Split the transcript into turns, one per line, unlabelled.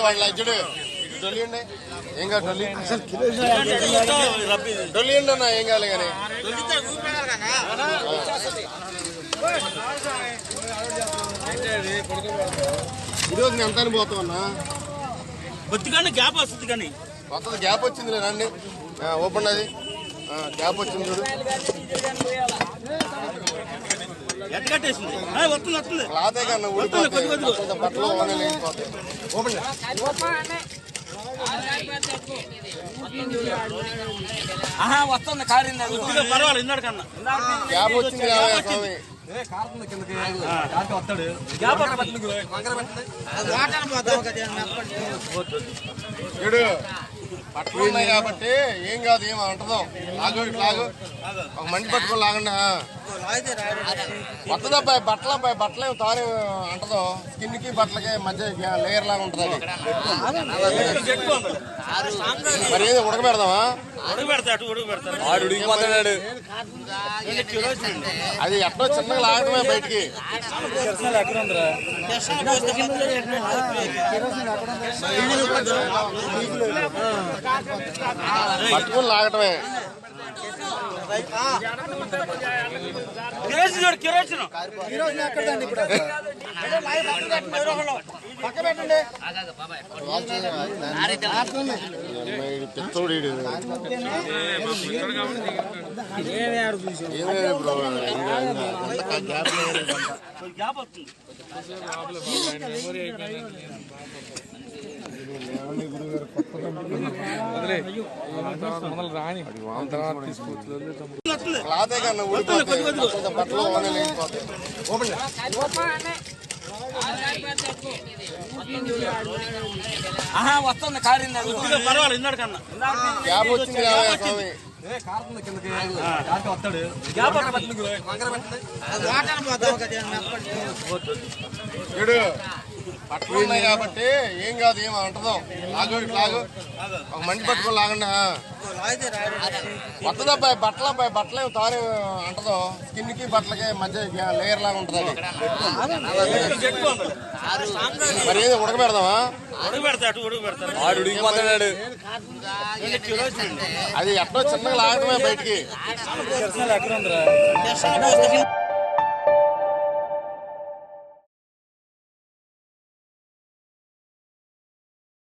కాదు వాళ్ళ ఇచ్చుడు డొల్లియండి. ఏం కాదు డొల్లి? డొల్లియండి అన్న ఏం కాదు కానీ? ఈరోజు నేను ఎంత అని పోతావు అన్న?
గ్యాప్ వస్తుంది కానీ.
కొత్తది గ్యాప్ వచ్చింది రండి. ఓపెన్ అది. గ్యాప్ వచ్చింది చూడు.
వస్తుంది వస్తుంది. కొద్ది కొద్దిగా పర్వాలేదు ఇందాడు కన్నా
బట్టలు ఉన్నాయి కాబట్టి ఏం కాదు ఏం అంటదో. లాగు లాగు. ఒక మంచి పట్టుకొని లాగండి ఆ. కొత్తది అబ్బాయి బట్టలు అబ్బాయి బట్టలు ఏం తాను అంటదో. స్కిన్కి బట్టలకి మధ్య లేయర్ లాగా ఉంటది మరి ఏది ఉడకబెడదామా?
ఆడు ఉడికిపోతున్నాడు
అది ఎట్లా చిన్నగా లాగడమే బయటికి. పట్టుకుని లాగటమే.
కిరోసిన్ చూడు కిరోసిన్
ఈడు. ఏమే బ్రో, ఇంకా ఎంత గ్యాప్
వస్తుంది వస్తుంది
క్లాతే
వస్తుంది
కొద్దిగా పర్వాలేదు ఇందాడు కన్నా
గ్యాప్ వచ్చింది ఉన్నాయి కాబట్టి ఏం కాదు ఏం అంటదో లాగు లాగు. ఒక మంచి పట్టుకొని లాగండి ఆ. కొత్తది అబ్బాయి బట్టలు అబ్బాయి బట్టలు తాను అంటదో. స్కిన్కి బట్టలకి మధ్య లేయర్ లాగా ఉంటది అది. మరి ఏది ఉడకబెడదామా?
ఉడికిపోతున్నాడు.
అది ఎట్టో చిన్నగా లాగటమే బయటికి.